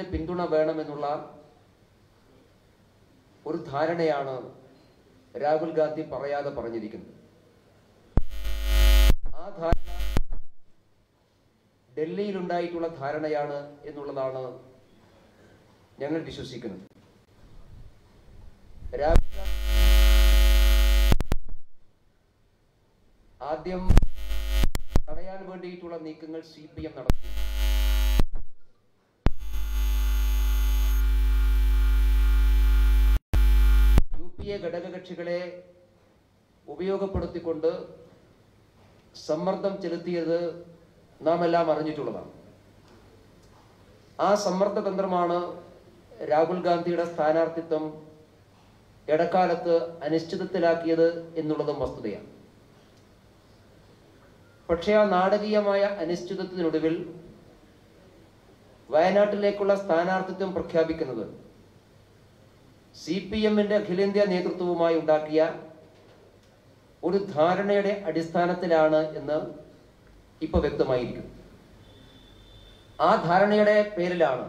എമ്മിന്റെ പിന്തുണ വേണമെന്നുള്ള ഒരു ധാരണയാണ് രാഹുൽ ഗാന്ധി പറയാതെ പറഞ്ഞിരിക്കുന്നത്. ആ ധാരണ ഡൽഹിയിൽ ഉണ്ടായിട്ടുള്ള ധാരണയാണ് എന്നുള്ളതാണ് ഞങ്ങൾ വിശ്വസിക്കുന്നത്. രാഹുൽ ആദ്യം തടയാൻ വേണ്ടിയിട്ടുള്ള നീക്കങ്ങൾ സി പി എം നടത്തി. യു പി എ ഘടകകക്ഷികളെ ഉപയോഗപ്പെടുത്തിക്കൊണ്ട് സമ്മർദ്ദം ചെലുത്തിയത് നാം എല്ലാം അറിഞ്ഞിട്ടുള്ളതാണ്. ആ സമ്മർദ്ദ തന്ത്രമാണ് രാഹുൽ ഗാന്ധിയുടെ സ്ഥാനാർത്ഥിത്വം ഇടക്കാലത്ത് അനിശ്ചിതത്തിലാക്കിയത് എന്നുള്ളതും വസ്തുതയാണ്. പക്ഷേ ആ നാടകീയമായ അനിശ്ചിതത്വത്തിനൊടുവിൽ വയനാട്ടിലേക്കുള്ള സ്ഥാനാർത്ഥിത്വം പ്രഖ്യാപിക്കുന്നത് സി പി എമ്മിന്റെ അഖിലേന്ത്യാ നേതൃത്വവുമായി ഉണ്ടാക്കിയ ഒരു ധാരണയുടെ അടിസ്ഥാനത്തിലാണ് എന്ന് ഇപ്പൊ വ്യക്തമായിരിക്കും. ആ ധാരണയുടെ പേരിലാണ്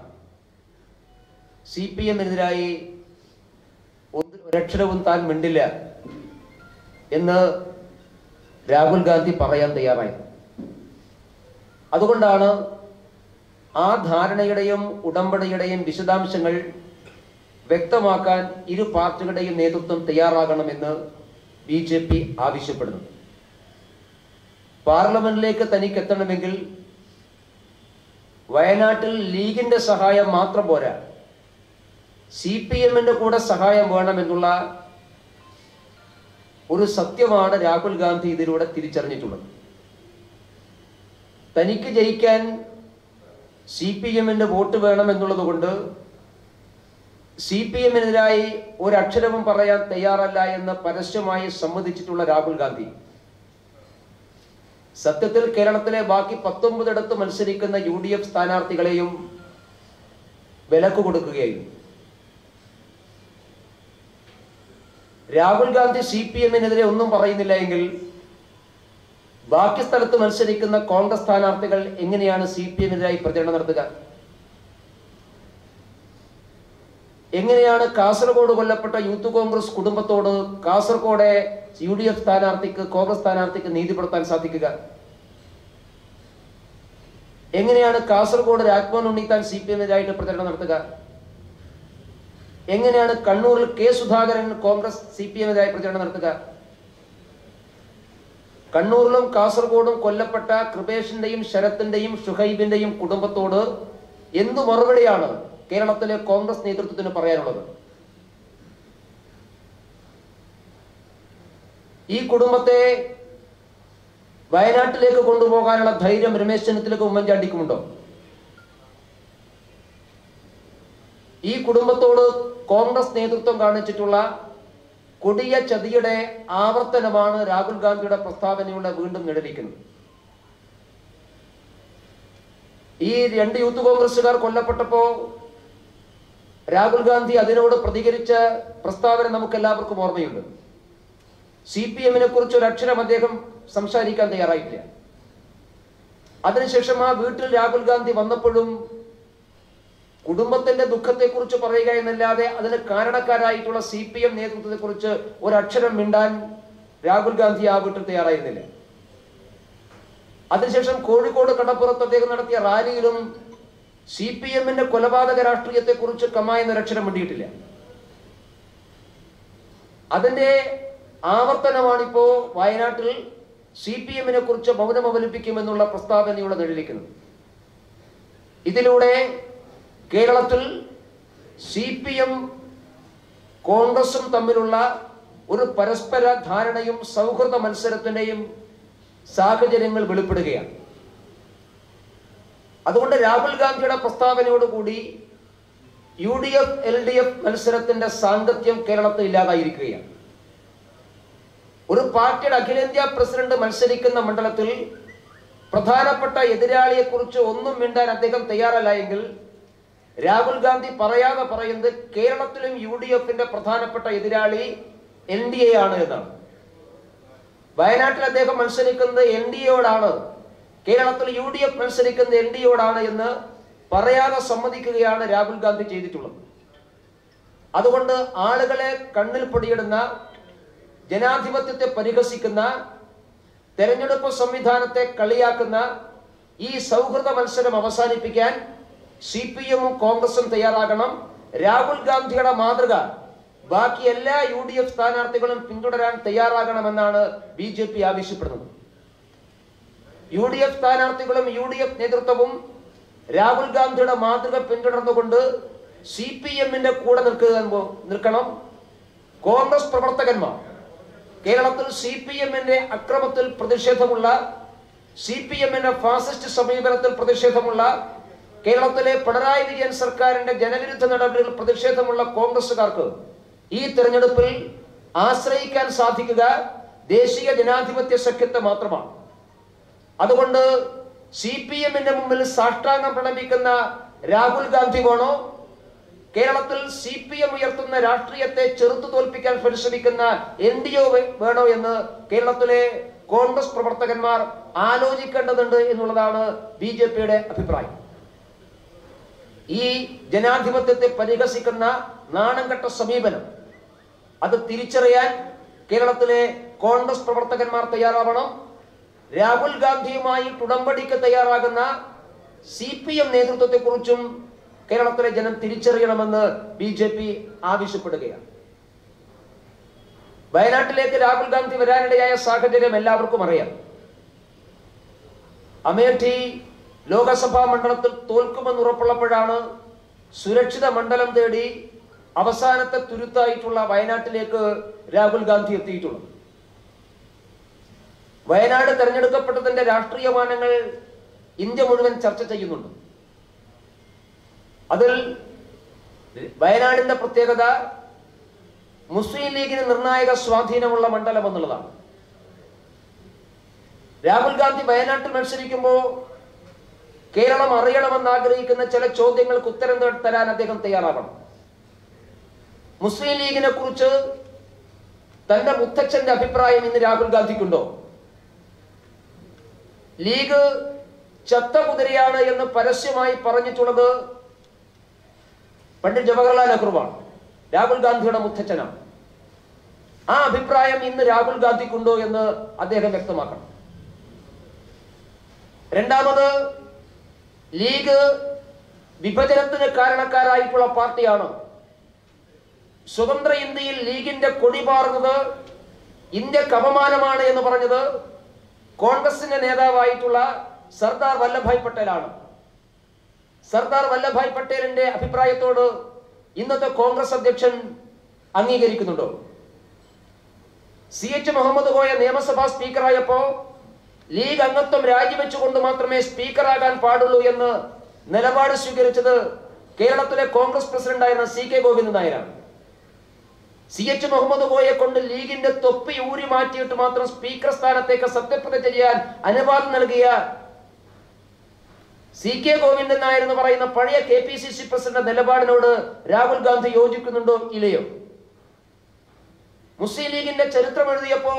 സി പി എമ്മിനെതിരായി ഒരക്ഷരവും താൻ മിണ്ടില്ല എന്ന് രാഹുൽ ഗാന്ധി പറയാൻ തയ്യാറായത് അതുകൊണ്ടാണ് ആ ധാരണയുടെയും ഉടമ്പടിയുടെയും വിശദാംശങ്ങൾ വ്യക്തമാക്കാൻ ഇരു പാർട്ടികളുടെയും നേതൃത്വം തയ്യാറാകണമെന്ന് ബി ജെ പി ആവശ്യപ്പെടുന്നു. പാർലമെന്റിലേക്ക് തനിക്ക് എത്തണമെങ്കിൽ വയനാട്ടിൽ ലീഗിന്റെ സഹായം മാത്രം പോരാ. സി പി എമ്മിന്റെ കൂടെ സഹായം വേണമെന്നുള്ള ഒരു സത്യമാണ് രാഹുൽ ഗാന്ധി ഇതിലൂടെ തിരിച്ചറിഞ്ഞിട്ടുള്ളത്. തനിക്ക് ജയിക്കാൻ സി പി എമ്മിന്റെ വോട്ട് വേണമെന്നുള്ളത് കൊണ്ട് സി പി എമ്മിനെതിരായി ഒരക്ഷരവും പറയാൻ തയ്യാറല്ല എന്ന് പരസ്യമായി സമ്മതിച്ചിട്ടുള്ള രാഹുൽ ഗാന്ധി. സത്യത്തിൽ കേരളത്തിലെ ബാക്കി പത്തൊമ്പതിടത്ത് മത്സരിക്കുന്ന യു ഡി എഫ് സ്ഥാനാർത്ഥികളെയും വിലക്ക് കൊടുക്കുകയും. രാഹുൽ ഗാന്ധി സി പി എമ്മിനെതിരെ ഒന്നും പറയുന്നില്ല എങ്കിൽ ബാക്കി സ്ഥലത്ത് മത്സരിക്കുന്ന കോൺഗ്രസ് സ്ഥാനാർത്ഥികൾ എങ്ങനെയാണ് സി പി എമ്മിനെതിരായി പ്രചരണം നടത്തുക? എങ്ങനെയാണ് കാസർഗോഡ് കൊല്ലപ്പെട്ട യൂത്ത് കോൺഗ്രസ് കുടുംബത്തോട് കാസർഗോഡെ യു ഡി എഫ് സ്ഥാനാർത്ഥിക്ക് കോൺഗ്രസ് സ്ഥാനാർത്ഥിക്ക് നീതിപ്പെടുത്താൻ സാധിക്കുക? എങ്ങനെയാണ് കാസർഗോഡ് രാജ്മോഹൻ ഉണ്ണിത്താൻ സി പി എമ്മിനെതിരായിട്ട് പ്രചരണം നടത്തുക? എങ്ങനെയാണ് കണ്ണൂരിൽ K Sudhakaran Congress C P എമ്മിനെതിരായി പ്രചരണം നടത്തുക? കണ്ണൂരിലും കാസർഗോഡും കൊല്ലപ്പെട്ട കൃപേഷിന്റെയും ശരത്തിന്റെയും ഷുഹൈബിന്റെയും കുടുംബത്തോട് എന്തു മറുപടിയാണ് കേരളത്തിലെ കോൺഗ്രസ് നേതൃത്വത്തിന് പറയാനുള്ളത്. ഈ കുടുംബത്തെ വയനാട്ടിലേക്ക് കൊണ്ടുപോകാനുള്ള ധൈര്യം രമേശ് ചെന്നിത്തലക്ക് ഉമ്മൻചാണ്ടിക്കുമുണ്ടോ? ഈ കുടുംബത്തോട് കോൺഗ്രസ് നേതൃത്വം കാണിച്ചിട്ടുള്ള കൊടിയ ചതിയുടെ ആവർത്തനമാണ് രാഹുൽ ഗാന്ധിയുടെ പ്രസ്താവനയുടെ വീണ്ടും നിഴലിക്കുന്നത്. ഈ രണ്ട് യൂത്ത് കോൺഗ്രസുകാർ കൊല്ലപ്പെട്ടപ്പോ രാഹുൽ ഗാന്ധി അതിനോട് പ്രതികരിച്ച പ്രസ്താവന നമുക്ക് എല്ലാവർക്കും ഓർമ്മയുണ്ട്. സി പി എമ്മിനെ കുറിച്ച് ഒരു അക്ഷരം അദ്ദേഹം സംസാരിക്കാൻ തയ്യാറായിട്ടില്ല. അതിനുശേഷം ആ വീട്ടിൽ രാഹുൽ ഗാന്ധി വന്നപ്പോഴും കുടുംബത്തിന്റെ ദുഃഖത്തെക്കുറിച്ച് പറയുക എന്നല്ലാതെ അതിന് കാരണക്കാരായിട്ടുള്ള സി പി എം നേതൃത്വത്തെ കുറിച്ച് ഒരക്ഷരം മിണ്ടാൻ രാഹുൽ ഗാന്ധി ആ വീട്ടിൽ തയ്യാറായിരുന്നില്ല. അതിനുശേഷം കോഴിക്കോട് കടപ്പുറത്ത് അദ്ദേഹം നടത്തിയ റാലിയിലും സി പി എമ്മിന്റെ കൊലപാതക രാഷ്ട്രീയത്തെ കുറിച്ച് കമായ എന്നൊരക്ഷരം വേണ്ടിയിട്ടില്ല അതിന്റെ ആവർത്തനമാണിപ്പോ വയനാട്ടിൽ സി പി എമ്മിനെ കുറിച്ച് മൗനം അവലംബിക്കുമെന്നുള്ള ഇവിടെ നിഴലിക്കുന്നത്. ഇതിലൂടെ കേരളത്തിൽ സി പി എം കോൺഗ്രസും തമ്മിലുള്ള ഒരു പരസ്പര ധാരണയും സൗഹൃദ മത്സരത്തിന്റെയും സാഹചര്യങ്ങൾ വെളിപ്പെടുകയാണ്. അതുകൊണ്ട് രാഹുൽ ഗാന്ധിയുടെ പ്രസ്താവനയോടുകൂടി U D F L D F മത്സരത്തിന്റെ സാങ്കത്യം കേരളത്തിൽ ഇല്ലാതായിരിക്കുകയാണ്. ഒരു പാർട്ടിയുടെ അഖിലേന്ത്യാ പ്രസിഡന്റ് മത്സരിക്കുന്ന മണ്ഡലത്തിൽ പ്രധാനപ്പെട്ട എതിരാളിയെ കുറിച്ച് ഒന്നും മിണ്ടാൻ അദ്ദേഹം തയ്യാറല്ല എങ്കിൽ രാഹുൽ ഗാന്ധി പറയാതെ പറയുന്നത് കേരളത്തിലും യു ഡി എഫിന്റെ പ്രധാനപ്പെട്ട എതിരാളി എൻ ഡി എ ആണ് എന്നാണ്. വയനാട്ടിൽ അദ്ദേഹം മത്സരിക്കുന്നത് എൻ ഡി എയോടാണ്. കേരളത്തിൽ യു ഡി എഫ് മത്സരിക്കുന്ന എൻ ഡി യോടാണ് എന്ന് പറയാതെ സമ്മതിക്കുകയാണ് രാഹുൽ ഗാന്ധി ചെയ്തിട്ടുള്ളത്. അതുകൊണ്ട് ആളുകളെ കണ്ണിൽ പൊടിയിടുന്ന ജനാധിപത്യത്തെ പരിഹസിക്കുന്ന തെരഞ്ഞെടുപ്പ് സംവിധാനത്തെ കളിയാക്കുന്ന ഈ സൗഹൃദ മത്സരം അവസാനിപ്പിക്കാൻ സി പി എമ്മും കോൺഗ്രസും തയ്യാറാകണം. രാഹുൽ ഗാന്ധിയുടെ മാതൃക ബാക്കി എല്ലാ യു ഡി എഫ് സ്ഥാനാർത്ഥികളും പിന്തുടരാൻ തയ്യാറാകണമെന്നാണ് ബി ജെ പി ആവശ്യപ്പെടുന്നത്. യു ഡി എഫ് സ്ഥാനാർത്ഥികളും യു ഡി എഫ് നേതൃത്വവും രാഹുൽ ഗാന്ധിയുടെ മാതൃക പിന്തുടർന്നുകൊണ്ട് സി പി എമ്മിന്റെ കൂടെ നിൽക്കുക നിൽക്കണം. കോൺഗ്രസ് പ്രവർത്തകന്മാർ കേരളത്തിൽ സി പി എമ്മിന്റെ അക്രമത്തിൽ പ്രതിഷേധമുള്ള സി പി എമ്മിന്റെ ഫാസിസ്റ്റ് സമീപനത്തിൽ പ്രതിഷേധമുള്ള കേരളത്തിലെ പിണറായി വിജയൻ സർക്കാരിന്റെ ജനവിരുദ്ധ നടപടികൾ പ്രതിഷേധമുള്ള കോൺഗ്രസുകാർക്ക് ഈ തെരഞ്ഞെടുപ്പിൽ ആശ്രയിക്കാൻ സാധിക്കുക ദേശീയ ജനാധിപത്യ സഖ്യത്തെ മാത്രമാണ്. അതുകൊണ്ട് സി പി എമ്മിന്റെ മുമ്പിൽ സാഷ്ടാംഗം പ്രണമിക്കുന്ന രാഹുൽ ഗാന്ധി വേണോ? കേരളത്തിൽ സി പി എം ഉയർത്തുന്ന രാഷ്ട്രീയത്തെ ചെറുത്തു തോൽപ്പിക്കാൻ പരിശ്രമിക്കുന്ന എൻ ഡി ഒ വേണോ എന്ന് കേരളത്തിലെ കോൺഗ്രസ് പ്രവർത്തകന്മാർ ആലോചിക്കേണ്ടതുണ്ട് എന്നുള്ളതാണ് ബി ജെ പിയുടെ അഭിപ്രായം. ഈ ജനാധിപത്യത്തെ പരിഹസിക്കുന്ന നാണംകെട്ട സമീപനം അത് തിരിച്ചറിയാൻ കേരളത്തിലെ കോൺഗ്രസ് പ്രവർത്തകന്മാർ തയ്യാറാവണം. രാഹുൽ ഗാന്ധിയുമായി ഉടമ്പടിക്ക് തയ്യാറാകുന്ന സി പി എം നേതൃത്വത്തെക്കുറിച്ചും കേരളത്തിലെ ജനം തിരിച്ചറിയണമെന്ന് ബി ജെ പി ആവശ്യപ്പെടുകയാണ്. വയനാട്ടിലേക്ക് രാഹുൽ ഗാന്ധി വരാനിടയായ സാഹചര്യം എല്ലാവർക്കും അറിയാം. അമേഠി ലോകസഭാ മണ്ഡലത്തിൽ തോൽക്കുമെന്ന് ഉറപ്പുള്ളപ്പോഴാണ് സുരക്ഷിത മണ്ഡലം തേടി അവസാനത്തെ തുരുത്തായിട്ടുള്ള വയനാട്ടിലേക്ക് രാഹുൽ ഗാന്ധി എത്തിയിട്ടുള്ളത്. വയനാട് തെരഞ്ഞെടുക്കപ്പെട്ടതിന്റെ രാഷ്ട്രീയ മാനങ്ങൾ ഇന്ത്യ മുഴുവൻ ചർച്ച ചെയ്യുന്നുണ്ട്. അതിൽ വയനാടിന്റെ പ്രത്യേകത മുസ്ലിം ലീഗിന് നിർണായക സ്വാധീനമുള്ള മണ്ഡലം എന്നുള്ളതാണ്. രാഹുൽ ഗാന്ധി വയനാട്ടിൽ മത്സരിക്കുമ്പോൾ കേരളം അറിയണമെന്ന് ആഗ്രഹിക്കുന്ന ചില ചോദ്യങ്ങൾക്ക് ഉത്തരം തരാൻ അദ്ദേഹം തയ്യാറാകണം മുസ്ലിം ലീഗിനെ കുറിച്ച് തന്റെ മുത്തച്ഛന്റെ അഭിപ്രായം ഇന്ന് രാഹുൽ ഗാന്ധിക്കുണ്ടോ? ലീഗ് ചത്ത കുതിരയാണ് എന്ന് പരസ്യമായി പറഞ്ഞിട്ടുള്ളത് പണ്ഡിറ്റ് ജവഹർലാൽ നെഹ്റുവാണ്. രാഹുൽ ഗാന്ധിയുടെ മുത്തച്ഛനാണ്. ആ അഭിപ്രായം ഇന്ന് രാഹുൽ ഗാന്ധിക്കുണ്ടോ എന്ന് അദ്ദേഹം വ്യക്തമാക്കണം. രണ്ടാമത് ലീഗ് വിഭജനത്തിന് കാരണക്കാരായിട്ടുള്ള പാർട്ടിയാണ്. സ്വതന്ത്ര ഇന്ത്യയിൽ ലീഗിന്റെ കൊടി പാറുന്നത് ഇന്ത്യയ്ക്ക് അപമാനമാണ് എന്ന് പറഞ്ഞത് കോൺഗ്രസിന്റെ നേതാവായിട്ടുള്ള സർദാർ വല്ലഭായ് പട്ടേലാണ്. സർദാർ വല്ലഭായ് പട്ടേലിന്റെ അഭിപ്രായത്തോട് ഇന്നത്തെ കോൺഗ്രസ് അധ്യക്ഷൻ അംഗീകരിക്കുന്നുണ്ടോ? സി എച്ച് മുഹമ്മദ് കോയ നിയമസഭാ സ്പീക്കറായപ്പോ ലീഗ് അംഗത്വം രാജിവെച്ചുകൊണ്ട് മാത്രമേ സ്പീക്കറാകാൻ പാടുള്ളൂ എന്ന് നിലപാട് സ്വീകരിച്ചത് കേരളത്തിലെ കോൺഗ്രസ് പ്രസിഡന്റായിരുന്ന സി കെ ഗോവിന്ദൻ നായരാണ്. സി എച്ച് മുഹമ്മദ് കോയെ കൊണ്ട് ലീഗിന്റെ തൊപ്പി ഊരി മാറ്റിയിട്ട് മാത്രം സ്പീക്കർ സ്ഥാനത്തേക്ക് സത്യപ്രതിജ്ഞ ചെയ്യാൻ അനുവാദം നൽകിയ സി കെ ഗോവിന്ദൻ നായർ എന്ന് പറയുന്ന പഴയ K P C C president നിലപാടിനോട് Rahul Gandhi യോജിക്കുന്നുണ്ടോ ഇല്ലയോ? മുസ്ലിം ലീഗിന്റെ ചരിത്രം എഴുതിയപ്പോ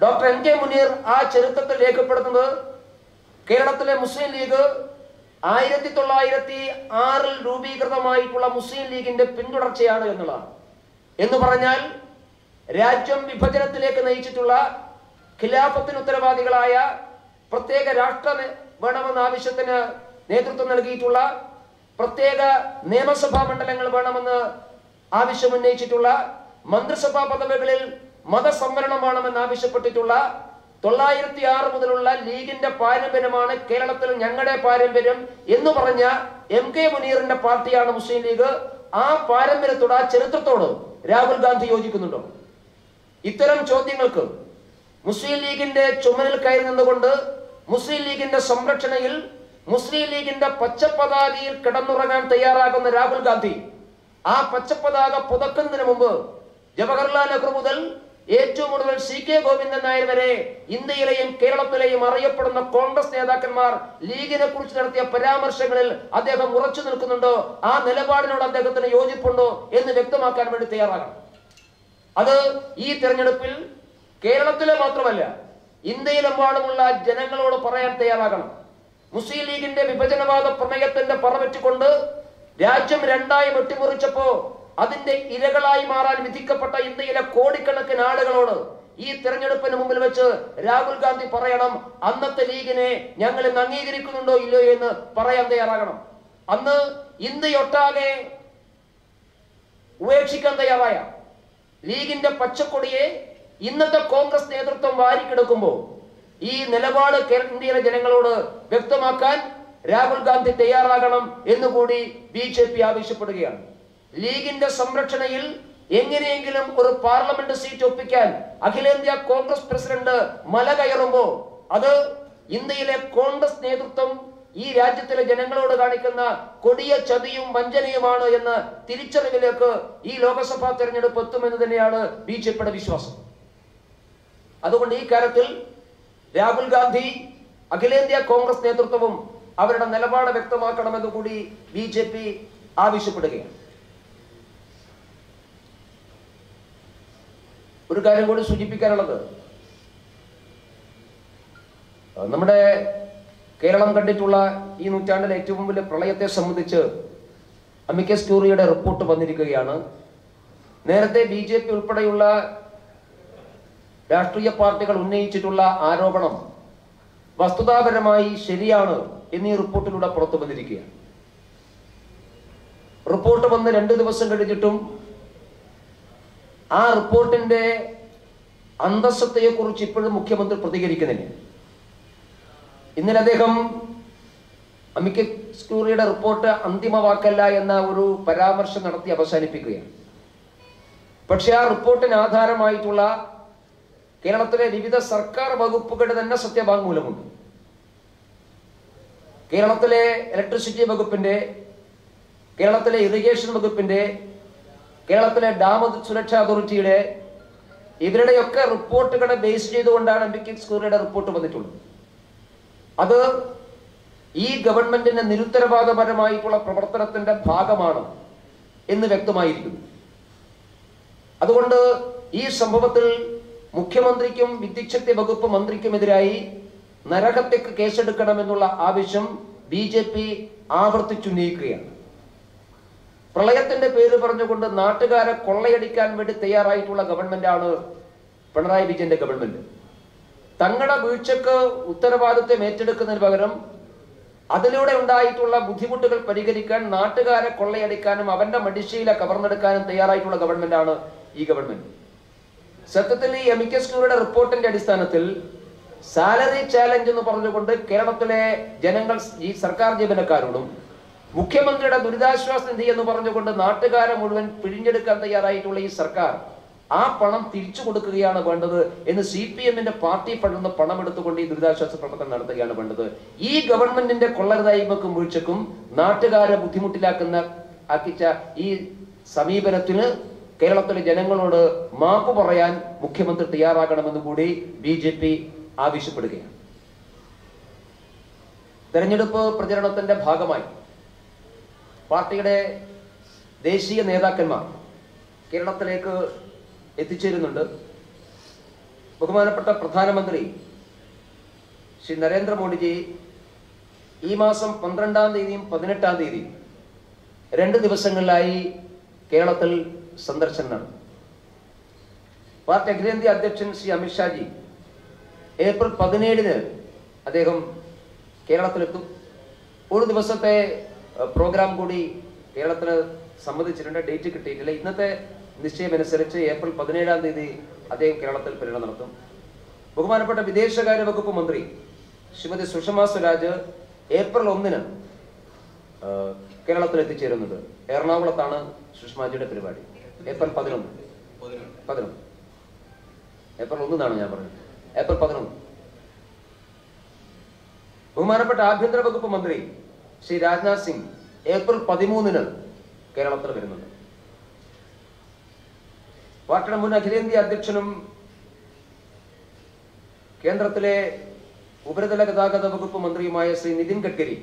ഡോക്ടർ എൻ കെ മുനീർ ആ ചരിത്രത്തിൽ രേഖപ്പെടുത്തുന്നത് കേരളത്തിലെ മുസ്ലിം ലീഗ് ആയിരത്തി തൊള്ളായിരത്തി ആറിൽ രൂപീകൃതമായിട്ടുള്ള മുസ്ലിം ലീഗിന്റെ പിന്തുടർച്ചയാണ് എന്നുള്ളതാണ്. എന്ന് പറഞ്ഞാൽ രാജ്യം വിഭജനത്തിലേക്ക് നയിച്ചിട്ടുള്ള ഖിലാഫത്തിന് ഉത്തരവാദികളായ പ്രത്യേക രാഷ്ട്ര വേണമെന്ന ആവശ്യത്തിന് നേതൃത്വം നൽകിയിട്ടുള്ള പ്രത്യേക നിയമസഭാ മണ്ഡലങ്ങൾ വേണമെന്ന് ആവശ്യമുന്നയിച്ചിട്ടുള്ള മന്ത്രിസഭാ പദവികളിൽ മതസംവരണം വേണമെന്ന് ആവശ്യപ്പെട്ടിട്ടുള്ള തൊള്ളായിരത്തി ആറ് മുതലുള്ള ലീഗിന്റെ പാരമ്പര്യമാണ് കേരളത്തിൽ ഞങ്ങളുടെ പാരമ്പര്യം എന്ന് പറഞ്ഞ എം കെ മുനീറിന്റെ പാർട്ടിയാണ് മുസ്ലിം ലീഗ്. ആ പാരമ്പര്യത്തോട് ആ ചരിത്രത്തോട് രാഹുൽ ഗാന്ധി യോജിക്കുന്നുണ്ടോ? ഇത്തരം ചോദ്യങ്ങൾക്ക് മുസ്ലിം ലീഗിന്റെ ചുമലിൽ കയറി നിന്നുകൊണ്ട് മുസ്ലിം ലീഗിന്റെ സംരക്ഷണയിൽ മുസ്ലിം ലീഗിന്റെ പച്ചപ്പതാകയിൽ കിടന്നുറങ്ങാൻ തയ്യാറാകുന്ന രാഹുൽ ഗാന്ധി ആ പച്ചപ്പതാക പുതക്കുന്നതിന് മുമ്പ് ജവഹർലാൽ നെഹ്റു മുതൽ ഏറ്റവും കൂടുതൽ സി കെ ഗോവിന്ദൻ നായർ വരെ ഇന്ത്യയിലെയും കേരളത്തിലെയും അറിയപ്പെടുന്ന കോൺഗ്രസ് നേതാക്കന്മാർ ലീഗിനെ കുറിച്ച് നടത്തിയ പരാമർശങ്ങളിൽ അദ്ദേഹം ഉറച്ചു നിൽക്കുന്നുണ്ടോ? ആ നിലപാടിനോട് അദ്ദേഹത്തിന് യോജിപ്പുണ്ടോ എന്ന് വ്യക്തമാക്കാൻ വേണ്ടി തയ്യാറാകണം. അത് ഈ തെരഞ്ഞെടുപ്പിൽ കേരളത്തിലെ മാത്രമല്ല ഇന്ത്യയിലെമ്പാടുമുള്ള ജനങ്ങളോട് പറയാൻ തയ്യാറാകണം. മുസ്ലിം ലീഗിന്റെ വിഭജനവാദ പ്രമേയത്തിന്റെ പറവറ്റുകൊണ്ട് രാജ്യം രണ്ടായി വെട്ടിമുറിച്ചപ്പോ അതിന്റെ ഇരകളായി മാറാൻ വിധിക്കപ്പെട്ട ഇന്ത്യയിലെ കോടിക്കണക്കിന് ആളുകളോട് ഈ തിരഞ്ഞെടുപ്പിന് മുമ്പിൽ വെച്ച് രാഹുൽ ഗാന്ധി പറയണം അന്നത്തെ ലീഗിനെ ഞങ്ങൾ ഇന്ന് അംഗീകരിക്കുന്നുണ്ടോ ഇല്ലയോ എന്ന് പറയാൻ തയ്യാറാകണം. അന്ന് ഇന്ത്യയൊട്ടാകെ ഉപേക്ഷിക്കാൻ തയ്യാറായ ലീഗിന്റെ പച്ചക്കൊടിയെ ഇന്നത്തെ കോൺഗ്രസ് നേതൃത്വം വാരിക്കെടുക്കുമ്പോൾ ഈ നിലപാട് ഇന്ത്യയിലെ ജനങ്ങളോട് വ്യക്തമാക്കാൻ രാഹുൽ ഗാന്ധി തയ്യാറാകണം എന്നുകൂടി ബി ജെ പി ആവശ്യപ്പെടുകയാണ്. ലീഗിന്റെ സംരക്ഷണയിൽ എങ്ങനെയെങ്കിലും ഒരു പാർലമെന്റ് സീറ്റ് ഒപ്പിക്കാൻ അഖിലേന്ത്യാ കോൺഗ്രസ് പ്രസിഡന്റ് മല കയറുമ്പോ അത് ഇന്ത്യയിലെ കോൺഗ്രസ് നേതൃത്വം ഈ രാജ്യത്തിലെ ജനങ്ങളോട് കാണിക്കുന്ന കൊടിയ ചതിയും വഞ്ചനയുമാണ് എന്ന തിരിച്ചറിവിലേക്ക് ഈ ലോക്സഭാ തെരഞ്ഞെടുപ്പ് എത്തുമെന്ന് തന്നെയാണ് ബി ജെ പിയുടെ വിശ്വാസം. അതുകൊണ്ട് ഈ കാര്യത്തിൽ രാഹുൽ ഗാന്ധി അഖിലേന്ത്യാ കോൺഗ്രസ് നേതൃത്വവും അവരുടെ നിലപാട് വ്യക്തമാക്കണമെന്ന് കൂടി ബി ജെ പി ആവശ്യപ്പെടുകയാണ്. ഒരു കാര്യം കൂടി സൂചിപ്പിക്കാനുള്ളത്. നമ്മുടെ കേരളം കണ്ടിട്ടുള്ള ഈ നൂറ്റാണ്ടിലെ ഏറ്റവും വലിയ പ്രളയത്തെ സംബന്ധിച്ച് അമിക്കസ് ക്യൂറിയുടെ റിപ്പോർട്ട് വന്നിരിക്കുകയാണ്. നേരത്തെ ബി ജെ പി ഉൾപ്പെടെയുള്ള രാഷ്ട്രീയ പാർട്ടികൾ ഉന്നയിച്ചിട്ടുള്ള ആരോപണം വസ്തുതാപരമായി ശരിയാണ് എന്നീ റിപ്പോർട്ടിലൂടെ പുറത്തു വന്നിരിക്കുകയാണ്. റിപ്പോർട്ട് വന്ന് രണ്ട് ദിവസം കഴിഞ്ഞിട്ടും ആ റിപ്പോർട്ടിന്റെ അന്തസ്സത്തയെ കുറിച്ച് ഇപ്പോഴും മുഖ്യമന്ത്രി പ്രതികരിക്കുന്നില്ല. ഇന്നലെ അദ്ദേഹം അമിക്ക സ്കൂറിയുടെ റിപ്പോർട്ട് അന്തിമവാക്കല്ല എന്ന ഒരു പരാമർശം നടത്തി അവസാനിപ്പിക്കുകയാണ്. പക്ഷെ ആ റിപ്പോർട്ടിന് ആധാരമായിട്ടുള്ള കേരളത്തിലെ വിവിധ സർക്കാർ വകുപ്പുകളുടെ തന്നെ സത്യവാങ്മൂലമുണ്ട്. കേരളത്തിലെ ഇലക്ട്രിസിറ്റി വകുപ്പിന്റെ കേരളത്തിലെ ഇറിഗേഷൻ വകുപ്പിന്റെ കേരളത്തിലെ ഡാം സുരക്ഷാ അതോറിറ്റിയുടെ ഇവരുടെയൊക്കെ റിപ്പോർട്ടുകളെ ബേസ് ചെയ്തുകൊണ്ടാണ് എംബിക്കിക്സ് സ്കൂറിയുടെ റിപ്പോർട്ട് വന്നിട്ടുള്ളത്. അത് ഈ ഗവൺമെന്റിന്റെ നിരുത്തരവാദപരമായിട്ടുള്ള പ്രവർത്തനത്തിന്റെ ഭാഗമാണ് എന്ന് വ്യക്തമായിരിക്കുന്നു. അതുകൊണ്ട് ഈ സംഭവത്തിൽ മുഖ്യമന്ത്രിക്കും വിദ്യുച്ഛക്തി വകുപ്പ് മന്ത്രിക്കുമെതിരായി നരകത്തേക്ക് കേസെടുക്കണമെന്നുള്ള ആവശ്യം ബി ജെ പി ആവർത്തിച്ചുന്നയിക്കുകയാണ്. പ്രളയത്തിന്റെ പേര് പറഞ്ഞുകൊണ്ട് നാട്ടുകാരെ കൊള്ളയടിക്കാൻ വേണ്ടി തയ്യാറായിട്ടുള്ള ആണ് പിണറായി വിജയന്റെ ഗവൺമെന്റ്. തങ്ങളുടെ വീഴ്ചക്ക് ഉത്തരവാദിത്വം ഏറ്റെടുക്കുന്നതിന് പകരം അതിലൂടെ ഉണ്ടായിട്ടുള്ള ബുദ്ധിമുട്ടുകൾ പരിഹരിക്കാൻ നാട്ടുകാരെ കൊള്ളയടിക്കാനും അവന്റെ മടിശീല കവർന്നെടുക്കാനും തയ്യാറായിട്ടുള്ള ആണ് ഈ ഗവൺമെന്റ്. സത്യത്തിൽ ഈ എം കെ സ്കൂളുടെ റിപ്പോർട്ടിന്റെ അടിസ്ഥാനത്തിൽ സാലറി ചാലഞ്ച് എന്ന് പറഞ്ഞുകൊണ്ട് കേരളത്തിലെ ജനങ്ങൾ ഈ സർക്കാർ ജീവനക്കാരോടും മുഖ്യമന്ത്രിയുടെ ദുരിതാശ്വാസ നിധി എന്ന് പറഞ്ഞുകൊണ്ട് നാട്ടുകാരെ മുഴുവൻ പിഴിഞ്ഞെടുക്കാൻ തയ്യാറായിട്ടുള്ള ഈ സർക്കാർ ആ പണം തിരിച്ചു കൊടുക്കുകയാണ് വേണ്ടത് എന്ന് സി പി എമ്മിന്റെ പാർട്ടി പഴുന്ന പണം എടുത്തുകൊണ്ട് ഈ ദുരിതാശ്വാസ പ്രവർത്തനം നടത്തുകയാണ് വേണ്ടത്. ഈ ഗവൺമെന്റിന്റെ കൊള്ളരുതായ്മക്കും വീഴ്ചക്കും നാട്ടുകാരെ ബുദ്ധിമുട്ടിലാക്കുന്ന ആക്കിച്ച ഈ സമീപനത്തിന് കേരളത്തിലെ ജനങ്ങളോട് മാപ്പ് പറയാൻ മുഖ്യമന്ത്രി തയ്യാറാകണമെന്ന് കൂടി ബി ജെ പി ആവശ്യപ്പെടുകയാണ്. തെരഞ്ഞെടുപ്പ് പ്രചരണത്തിന്റെ ഭാഗമായി പാർട്ടിയുടെ ദേശീയ നേതാക്കന്മാർ കേരളത്തിലേക്ക് എത്തിച്ചേരുന്നുണ്ട്. ബഹുമാനപ്പെട്ട പ്രധാനമന്ത്രി ശ്രീ നരേന്ദ്രമോദിജി ഈ മാസം പന്ത്രണ്ടാം തീയതിയും പതിനെട്ടാം തീയതിയും രണ്ട് ദിവസങ്ങളിലായി കേരളത്തിൽ സന്ദർശനം നടന്നു പാർട്ടി അഖിലേന്ത്യാ അധ്യക്ഷൻ ശ്രീ അമിത്ഷാജി ഏപ്രിൽ പതിനേഴിന് അദ്ദേഹം കേരളത്തിലെത്തും. ഒരു ദിവസത്തെ പ്രോഗ്രാം കൂടി കേരളത്തിന് സംബന്ധിച്ചിട്ടുണ്ട് ഡേറ്റ് കിട്ടിയിട്ടില്ല. ഇന്നത്തെ നിശ്ചയമനുസരിച്ച് ഏപ്രിൽ പതിനേഴാം തീയതി അദ്ദേഹം കേരളത്തിൽ പര്യടനം നടത്തും. ബഹുമാനപ്പെട്ട വിദേശകാര്യ വകുപ്പ് മന്ത്രി ശ്രീമതി സുഷമ സ്വരാജ് ഏപ്രിൽ ഒന്നിന് കേരളത്തിൽ എത്തിച്ചേരുന്നത് എറണാകുളത്താണ് സുഷമാജിയുടെ പരിപാടി. ഏപ്രിൽ പതിനൊന്ന്. പതിനൊന്ന്. ഏപ്രിൽ ഒന്നിനാണ് ഞാൻ പറഞ്ഞത്. ഏപ്രിൽ പതിനൊന്ന്. ബഹുമാനപ്പെട്ട ആഭ്യന്തര വകുപ്പ് മന്ത്രി ശ്രീ രാജ്നാഥ് സിംഗ് ഏപ്രിൽ പതിമൂന്നിന് കേരളത്തിൽ വരുന്നത്. പാർട്ടിയുടെ മുൻ അഖിലേന്ത്യാ അധ്യക്ഷനും കേന്ദ്രത്തിലെ ഉപരിതല ഗതാഗത വകുപ്പ് മന്ത്രിയുമായ ശ്രീ നിതിൻ ഗഡ്കരി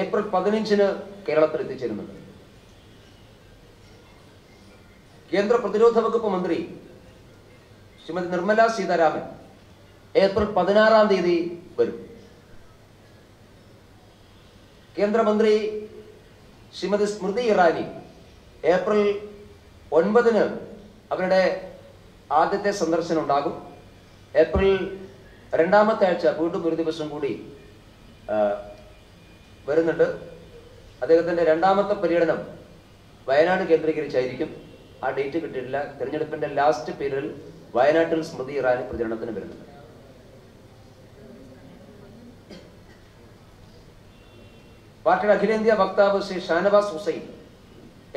ഏപ്രിൽ പതിനഞ്ചിന് കേരളത്തിൽ എത്തിച്ചേരുന്നുണ്ട്. കേന്ദ്ര പ്രതിരോധ വകുപ്പ് മന്ത്രി ശ്രീമതി നിർമ്മല സീതാരാമൻ ഏപ്രിൽ പതിനാറാം തീയതി വരും. കേന്ദ്രമന്ത്രി ശ്രീമതി സ്മൃതി ഇറാനി ഏപ്രിൽ ഒൻപതിന് അവരുടെ ആദ്യത്തെ സന്ദർശനം ഉണ്ടാകും. ഏപ്രിൽ രണ്ടാമത്തെ ആഴ്ച വീണ്ടും ഒരു ദിവസം കൂടി വരുന്നുണ്ട്. അദ്ദേഹത്തിന്റെ രണ്ടാമത്തെ പര്യടനം വയനാട് കേന്ദ്രീകരിച്ചായിരിക്കും. ആ ഡേറ്റ് കിട്ടിയിട്ടില്ല. തിരഞ്ഞെടുപ്പിന്റെ ലാസ്റ്റ് പീരീഡിൽ വയനാട്ടിൽ സ്മൃതി ഇറാനി പ്രചരണത്തിന് വരുന്നുണ്ട്. പാർട്ടിയുടെ അഖിലേന്ത്യാ വക്താവ് ശ്രീ ഷാനവാസ് ഹുസൈൻ.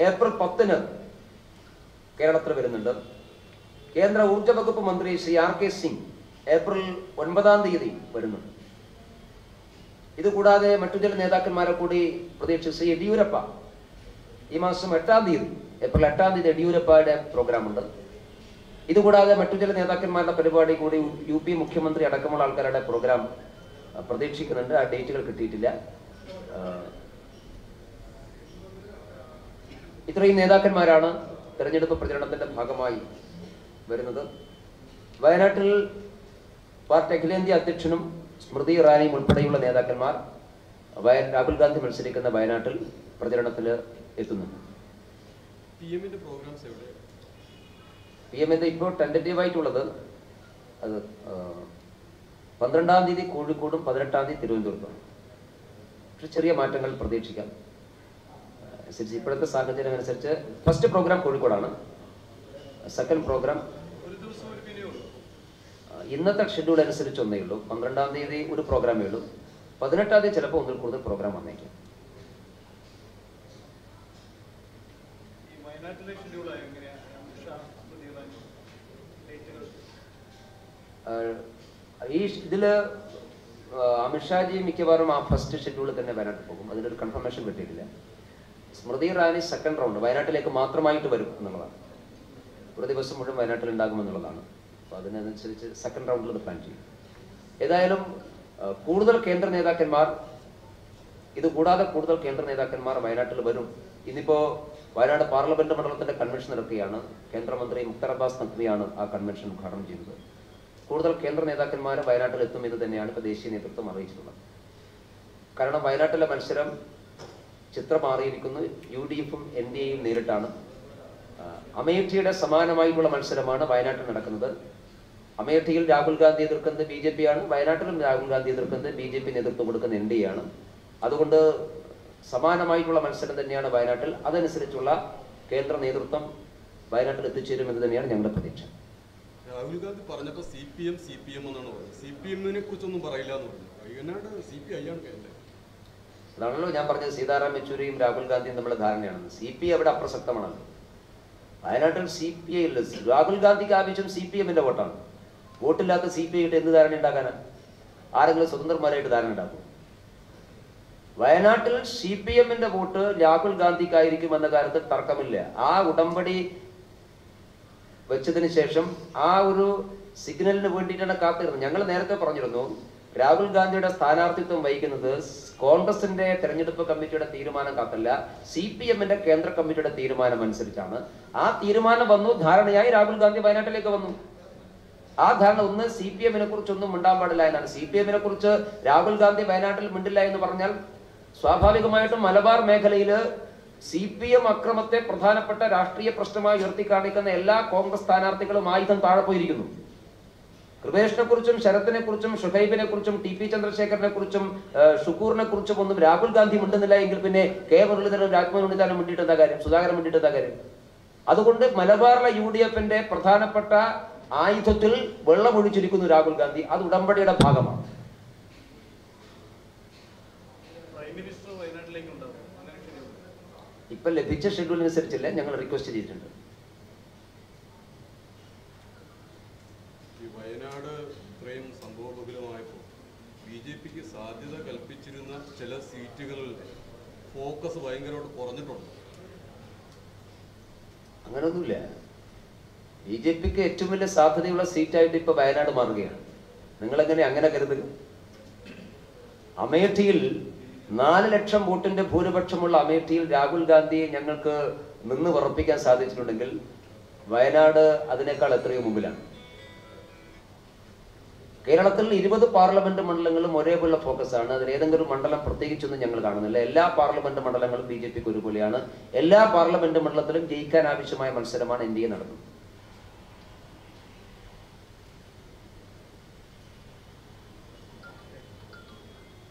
ഏപ്രിൽ പത്തിന് കേരളത്തിൽ വരുന്നുണ്ട്. കേന്ദ്ര ഊർജ വകുപ്പ് മന്ത്രി Shri R K Singh April ഒൻപതാം തീയതി വരുന്നുണ്ട് ഇതുകൂടാതെ മറ്റു ചില നേതാക്കന്മാരെ കൂടി പ്രതീക്ഷിച്ച് ശ്രീ യെഡിയൂരപ്പ ഈ മാസം എട്ടാം തീയതി ഏപ്രിൽ എട്ടാം തീയതി യെഡിയൂരപ്പയുടെ പ്രോഗ്രാം ഉണ്ട് ഇതുകൂടാതെ മറ്റു ചില നേതാക്കന്മാരുടെ പരിപാടി കൂടി യു പി മുഖ്യമന്ത്രി അടക്കമുള്ള ആൾക്കാരുടെ പ്രോഗ്രാം പ്രതീക്ഷിക്കുന്നുണ്ട്. ആ ഡേറ്റുകൾ കിട്ടിയിട്ടില്ല. ഇത്രയും നേതാക്കന്മാരാണ് തെരഞ്ഞെടുപ്പ് പ്രചരണത്തിന്റെ ഭാഗമായി വരുന്നത്. വയനാട്ടിൽ പാർട്ടി അഖിലേന്ത്യാ അധ്യക്ഷനും സ്മൃതി ഇറാനിയും ഉൾപ്പെടെയുള്ള നേതാക്കന്മാർ വയ രാഹുൽ ഗാന്ധി മത്സരിക്കുന്ന വയനാട്ടിൽ പ്രചരണത്തിൽ എത്തുന്നുണ്ട് പി എമ്മിന്റെ ഇപ്പോൾ ടെന്ററ്റീവായിട്ടുള്ളത് അത് പന്ത്രണ്ടാം തീയതി കോഴിക്കോടും പതിനെട്ടാം തീയതി തിരുവനന്തപുരത്തും. പക്ഷെ ചെറിയ മാറ്റങ്ങൾ പ്രതീക്ഷിക്കാം. അനുസരിച്ച് ഇപ്പോഴത്തെ സാഹചര്യം അനുസരിച്ച് ഫസ്റ്റ് പ്രോഗ്രാം കോഴിക്കോടാണ്. സെക്കൻഡ് പ്രോഗ്രാം ഇന്നത്തെ ഷെഡ്യൂൾ അനുസരിച്ച് ഒന്നേ ഉള്ളൂ. പന്ത്രണ്ടാം തീയതി ഒരു പ്രോഗ്രാമേ ഉള്ളൂ. പതിനെട്ടാം തീയതി ചിലപ്പോൾ ഒന്നിൽ കൂടുതൽ പ്രോഗ്രാം വന്നേക്കും. ഈ വയനാട്ടിലെ അമിത്ഷാജി മിക്കവാറും ആ ഫസ്റ്റ് ഷെഡ്യൂളിൽ തന്നെ വയനാട്ടിൽ പോകും. അതിനൊരു കൺഫർമേഷൻ കിട്ടിയിട്ടില്ല. സ്മൃതി ഇറാനി സെക്കൻഡ് റൗണ്ട് വയനാട്ടിലേക്ക് മാത്രമായിട്ട് വരും എന്നുള്ളതാണ്. ഒരു ദിവസം മുഴുവൻ വയനാട്ടിൽ ഉണ്ടാകുമെന്നുള്ളതാണ് അപ്പോൾ അതിനനുസരിച്ച് സെക്കൻഡ് റൗണ്ടിൽ ഇത് പ്ലാൻ ചെയ്യും. ഏതായാലും കൂടുതൽ കേന്ദ്ര നേതാക്കന്മാർ ഇത് കൂടാതെ കൂടുതൽ കേന്ദ്ര നേതാക്കന്മാർ വയനാട്ടിൽ വരും. ഇന്നിപ്പോൾ വയനാട് പാർലമെന്റ് മണ്ഡലത്തിന്റെ കൺവെൻഷൻ നടക്കുകയാണ്. കേന്ദ്രമന്ത്രി മുക്തർ അബ്ബാസ് നഖ്വിയാണ് ആ കൺവെൻഷൻ ഉദ്ഘാടനം ചെയ്തത്. കൂടുതൽ കേന്ദ്ര നേതാക്കന്മാർ വയനാട്ടിൽ എത്തും എന്ന് തന്നെയാണ് ഇപ്പോൾ ദേശീയ നേതൃത്വം അറിയിച്ചിട്ടുള്ളത്. കാരണം വയനാട്ടിലെ മത്സരം ചിത്രം മാറിയിരിക്കുന്നു യു ഡി എഫും എൻ ഡി എയും നേരിട്ടാണ്. അമേഠിയുടെ സമാനമായിട്ടുള്ള മത്സരമാണ് വയനാട്ടിൽ നടക്കുന്നത്. അമേഠിയിൽ രാഹുൽ ഗാന്ധി എതിർക്കുന്നത് ബി ജെ പി ആണ്. വയനാട്ടിലും രാഹുൽ ഗാന്ധി എതിർക്കുന്നത് ബി ജെ പി നേതൃത്വം കൊടുക്കുന്ന എൻ ഡി എ ആണ്. അതുകൊണ്ട് സമാനമായിട്ടുള്ള മത്സരം തന്നെയാണ് വയനാട്ടിൽ. അതനുസരിച്ചുള്ള കേന്ദ്ര നേതൃത്വം വയനാട്ടിൽ എത്തിച്ചേരുമെന്ന് തന്നെയാണ് ഞങ്ങളുടെ പ്രതീക്ഷ. രാഹുൽ ഗാന്ധി പറഞ്ഞപ്പോ C P M C P M എന്നാണ് പറഞ്ഞത്. സി പി എമ്മിനെ കുറിച്ചൊന്നും പറയില്ല എന്ന് പറഞ്ഞു സി പി ഐ ആണ് അതാണല്ലോ ഞാൻ പറഞ്ഞത്. സീതാറാം യെച്ചൂരിയും രാഹുൽ ഗാന്ധിയും തമ്മിലുള്ള ധാരണയാണ്. സി പി അവിടെ അപ്രസക്തമാണല്ലോ. വയനാട്ടിൽ സി പി ഐ ഇല്ല. രാഹുൽ ഗാന്ധിക്ക് ആവശ്യം സി പി എമ്മിന്റെ വോട്ടാണ്. വോട്ടില്ലാത്ത സി പി ഐ എന്ത് ധാരണ ഉണ്ടാക്കാനാ? ആരെങ്കിലും സ്വതന്ത്രന്മാരായിട്ട് ധാരണ ഉണ്ടാക്കും. വയനാട്ടിൽ സി പി എമ്മിന്റെ വോട്ട് രാഹുൽ ഗാന്ധിക്കായിരിക്കും എന്ന കാര്യത്തിൽ തർക്കമില്ല. ആ ഉടമ്പടി വെച്ചതിന് ശേഷം ആ ഒരു സിഗ്നലിന് വേണ്ടിയിട്ടാണ് കാത്തിരുന്നത്. ഞങ്ങൾ നേരത്തെ പറഞ്ഞിരുന്നു രാഹുൽ ഗാന്ധിയുടെ സ്ഥാനാർത്ഥിത്വം വഹിക്കുന്നത് കോൺഗ്രസിന്റെ തെരഞ്ഞെടുപ്പ് കമ്മിറ്റിയുടെ തീരുമാനം കാത്തല്ല സി പി എമ്മിന്റെ കേന്ദ്ര കമ്മിറ്റിയുടെ തീരുമാനം അനുസരിച്ചാണ്. ആ തീരുമാനം വന്നു ധാരണയായി രാഹുൽ ഗാന്ധി വയനാട്ടിലേക്ക് വന്നു. ആ ധാരണ ഒന്ന് സി പി എമ്മിനെ കുറിച്ചൊന്നും മിണ്ടാൻ പാടില്ല എന്നാണ്. സി പി എമ്മിനെ കുറിച്ച് രാഹുൽ ഗാന്ധി വയനാട്ടിൽ മിണ്ടില്ല എന്ന് പറഞ്ഞാൽ സ്വാഭാവികമായിട്ടും മലബാർ മേഖലയിൽ സി പി എം അക്രമത്തെ പ്രധാനപ്പെട്ട രാഷ്ട്രീയ പ്രശ്നമായി ഉയർത്തി കാണിക്കുന്ന എല്ലാ കോൺഗ്രസ് സ്ഥാനാർത്ഥികളും ആയുധം താഴെ പോയിരിക്കുന്നു. കൃപേഷിനെ കുറിച്ചും ശരത്തിനെ കുറിച്ചും ഷുഹൈബിനെ കുറിച്ചും ടി പി ചന്ദ്രശേഖരനെ കുറിച്ചും ഷുക്കൂറിനെ കുറിച്ചും ഒന്നും രാഹുൽ ഗാന്ധി മിണ്ടുന്നില്ല എങ്കിൽ പിന്നെ കെ മുരളീധരനും രാജ്മോഹൻ ഉണ്ണിത്താനും മിണ്ടിയിട്ട് എന്താ കാര്യം? സുധാകരൻ മിണ്ടിയിട്ട് എന്താ കാര്യം? അതുകൊണ്ട് മലബാറിലെ യു ഡി എഫിന്റെ പ്രധാനപ്പെട്ട ആയുധത്തിൽ വെള്ളമൊഴിച്ചിരിക്കുന്നു രാഹുൽ ഗാന്ധി. അത് ഉടമ്പടിയുടെ ഭാഗമാണ് പ്രൈം മിനിസ്റ്റർ വയനാട്ടിലേക്ക് ഉണ്ടാവും അങ്ങനെ ഷെഡ്യൂൾ ഇപ്പൊ ലഭിച്ച ഷെഡ്യൂൾ അനുസരിച്ചില്ല ഞങ്ങൾ റിക്വസ്റ്റ് ചെയ്തിട്ടുണ്ട്. വയനാട് ഇത്രയും സംഭവബഹുലമായപ്പോൾ ബി ജെ പിക്ക് സാധ്യത കൽപ്പിച്ചിരുന്ന ചില സീറ്റുകളിൽ ഫോക്കസ് ഭയങ്കരമായിട്ട് കുറഞ്ഞിട്ടുണ്ട്. അങ്ങനൊന്നുമില്ല. ബി ജെ പിക്ക് ഏറ്റവും വലിയ സാധ്യതയുള്ള സീറ്റായിട്ട് ഇപ്പൊ വയനാട് മാറുകയാണ്. നിങ്ങൾ എങ്ങനെ അങ്ങനെ കരുതുക? അമേഠിയിൽ നാല് ലക്ഷം വോട്ടിന്റെ ഭൂരിപക്ഷമുള്ള അമേഠിയിൽ രാഹുൽ ഗാന്ധിയെ ഞങ്ങൾക്ക് നിന്ന് ഉറപ്പിക്കാൻ സാധിച്ചിട്ടുണ്ടെങ്കിൽ വയനാട് അതിനേക്കാൾ എത്രയോ മുമ്പിലാണ്. കേരളത്തിൽ ഇരുപത് പാർലമെന്റ് മണ്ഡലങ്ങളും ഒരേപോലെ ഫോക്കസ് ആണ് അതിൽ ഏതെങ്കിലും ഒരു മണ്ഡലം പ്രത്യേകിച്ചൊന്നും ഞങ്ങൾ കാണുന്നില്ല. എല്ലാ പാർലമെന്റ് മണ്ഡലങ്ങളും ബി ജെ പിക്ക് ഒരുപോലെയാണ്. എല്ലാ പാർലമെന്റ് മണ്ഡലത്തിലും ജയിക്കാൻ ആവശ്യമായ മത്സരമാണ് എ നടന്നത്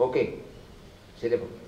ഓക്കെ. ശരി അപ്പം